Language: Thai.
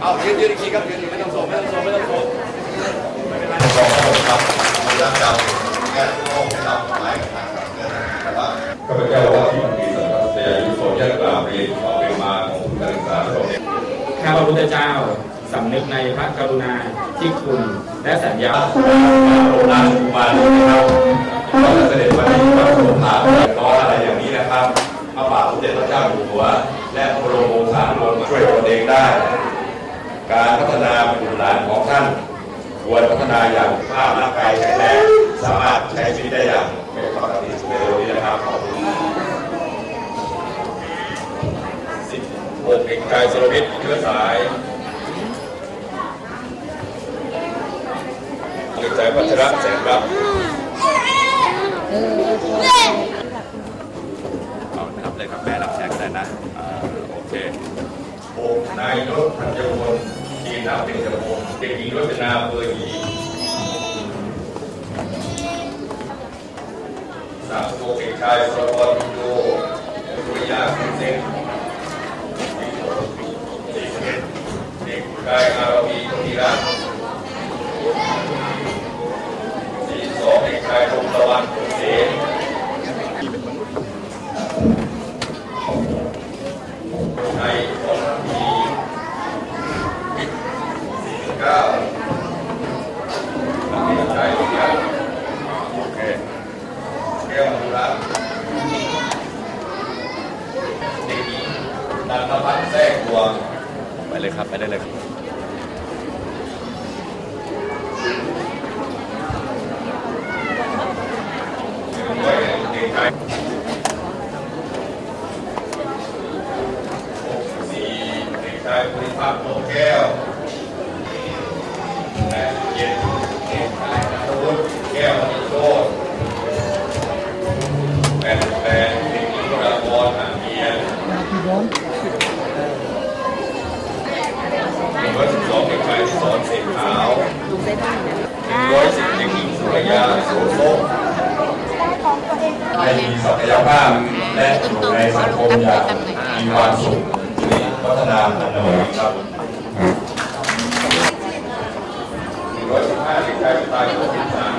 เอายืนยืนอีกทีครับยืนยืนไม่ต้องส่งไม่ต้องส่งไม่ต้องส่งกองทัพครับยายามจะแก้ข้อให้เราหายกับทางการเงินนะครับข้าพเจ้าว่าที่มีสัตย์เสียยุโสยกราบเรียนความเป็นมาของผู้การศึกษาทั้งหมดข้าพระพุทธเจ้าสำนึกในพระกรุณาที่คุณและสัญญาโรงงานสุมาลนะครับก็เสด็จมาที่พระบรมหาขออะไรอย่างนี้นะครับพระบาทสมเด็จพระเจ้าอยู่หัว และพระบรมวงศานุวงศ์ช่วยตนเองได้ การพัฒนาบุตรหลานของท่าน ควรพัฒนาอย่างภาพร่างกายแข็งแรงสามารถใช้ชีวิตได้อย่างเป็นปกติในเร็วนี้นะครับขอบคุณสิบหกเอกชายสรวิทย์เชื้อสายเด็กชายพัชระแสงรับเอานะครับเลยครับแม่รับแสงได้นะอ่าโอเคโอนายรถพันยมน น้ำเป็นกระพงเด็กหญิงรจนาเบอร์หยีสามโกเอกชายสรพรรณโยสุริยาคุณเซงสี่สิบเอ็ดเด็กชายอาราวีคนทีรัตน์ สี่สองเอกชายพงศตะวันเสนในสองนาทีสี่สิบเก้านาทีสุดท้ายทุกอย่างโอเคแก้วมุระเด็กหญิงนันทพัฒน์แทรกดวงไปเลยครับ ไปได้เลยครับเด็กชายสี่เด็กชายภูริพัฒน์โลแก้ว ร้อยสิบสองเด็กชายที่สอนเสกขาวหนึ่งร้อยสิบเด็กหญิงสุรยาโสโซให้มีศักยภาพและอยู่ในสังคมอย่างมีความสุขพัฒนาพัฒนาครับหนึ่งร้อยสิบห้าเด็กชายชายอายุสิบสาม